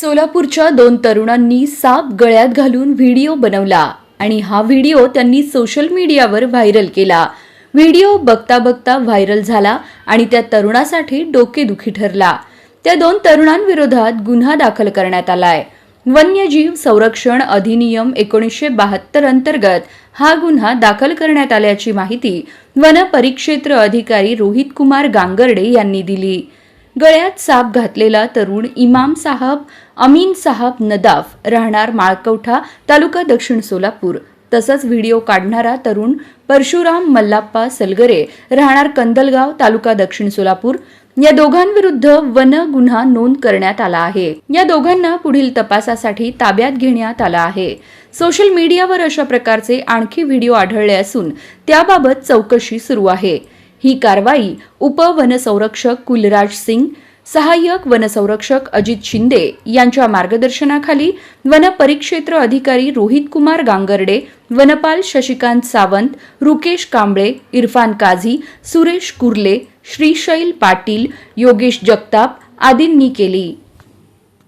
सोलापूरच्या दोन तरुणांनी साप गळ्यात घालून व्हिडिओ बनवला आणि हा व्हिडिओ त्यांनी सोशल मीडियावर व्हायरल केला. व्हिडिओ बघता बघता व्हायरल झाला आणि त्या तरुणासाठी डोकेदुखी ठरला. त्या दोन तरुणांविरोधात गुन्हा दाखल करण्यात आलाय. वन्यजीव संरक्षण अधिनियम एकोणीसशे बहात्तर अंतर्गत हा गुन्हा दाखल करण्यात आल्याची माहिती वनपरिक्षेत्र अधिकारी रोहित कुमार गांगर्डे यांनी दिली. गळ्यात साप घातलेला तरुण इमाम साहब अमीन साहब नदाफ राहणार माळकवठा तालुका दक्षिण सोलापूर. तसंच व्हिडिओ काढणारा तरुण परशुराम मल्लाप्पा सलगरे राहणार कंदलगाव तालुका दक्षिण सोलापूर. या दोघांविरुद्ध वन गुन्हा नोंद करण्यात आला आहे. या दोघांना पुढील तपासासाठी ताब्यात घेण्यात आला आहे. सोशल मीडियावर अशा प्रकारचे आणखी व्हिडिओ आढळले असून त्याबाबत चौकशी सुरू आहे. ही कारवाई उपवनसंरक्षक कुलराज सिंग सहाय्यक वनसंरक्षक अजित शिंदे यांच्या मार्गदर्शनाखाली वन परिक्षेत्र अधिकारी रोहित कुमार गांगर्डे वनपाल शशिकांत सावंत रुकेश कांबळे इरफान काझी सुरेश कुर्ले श्रीशैल पाटील योगेश जगताप आदींनी केली.